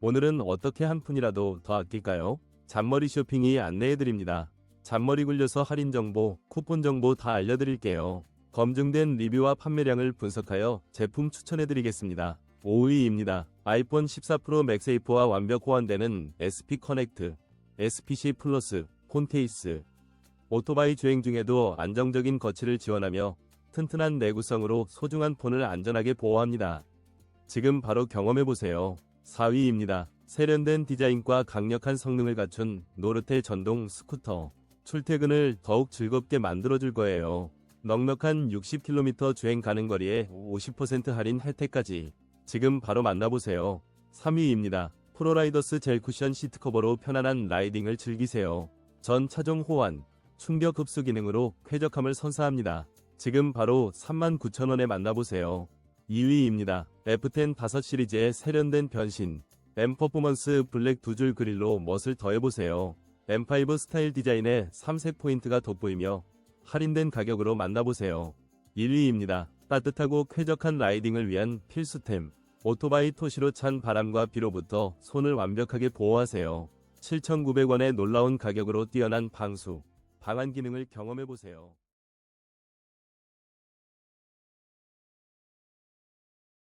오늘은 어떻게 한 푼이라도 더 아낄까요? 잔머리 쇼핑이 안내해드립니다. 잔머리 굴려서 할인 정보, 쿠폰 정보 다 알려드릴게요. 검증된 리뷰와 판매량을 분석하여 제품 추천해드리겠습니다. 5위입니다. 아이폰 14 프로 맥세이프와 완벽 호환되는 SP 커넥트, SPC 플러스, 폰케이스. 오토바이 주행 중에도 안정적인 거치를 지원하며 튼튼한 내구성으로 소중한 폰을 안전하게 보호합니다. 지금 바로 경험해보세요. 4위입니다. 세련된 디자인과 강력한 성능을 갖춘 노르테 전동 스쿠터. 출퇴근을 더욱 즐겁게 만들어줄 거예요. 넉넉한 60km 주행 가는 거리에 50% 할인 혜택까지. 지금 바로 만나보세요. 3위입니다. 프로라이더스 젤 쿠션 시트 커버로 편안한 라이딩을 즐기세요. 전 차종 호환, 충격 흡수 기능으로 쾌적함을 선사합니다. 지금 바로 39,000원에 만나보세요. 2위입니다. F10 5 시리즈의 세련된 변신. M 퍼포먼스 블랙 두 줄 그릴로 멋을 더해보세요. M5 스타일 디자인에 3색 포인트가 돋보이며 할인된 가격으로 만나보세요. 1위입니다. 따뜻하고 쾌적한 라이딩을 위한 필수템. 오토바이 토시로 찬 바람과 비로부터 손을 완벽하게 보호하세요. 7,900원의 놀라운 가격으로 뛰어난 방수, 방한 기능을 경험해보세요.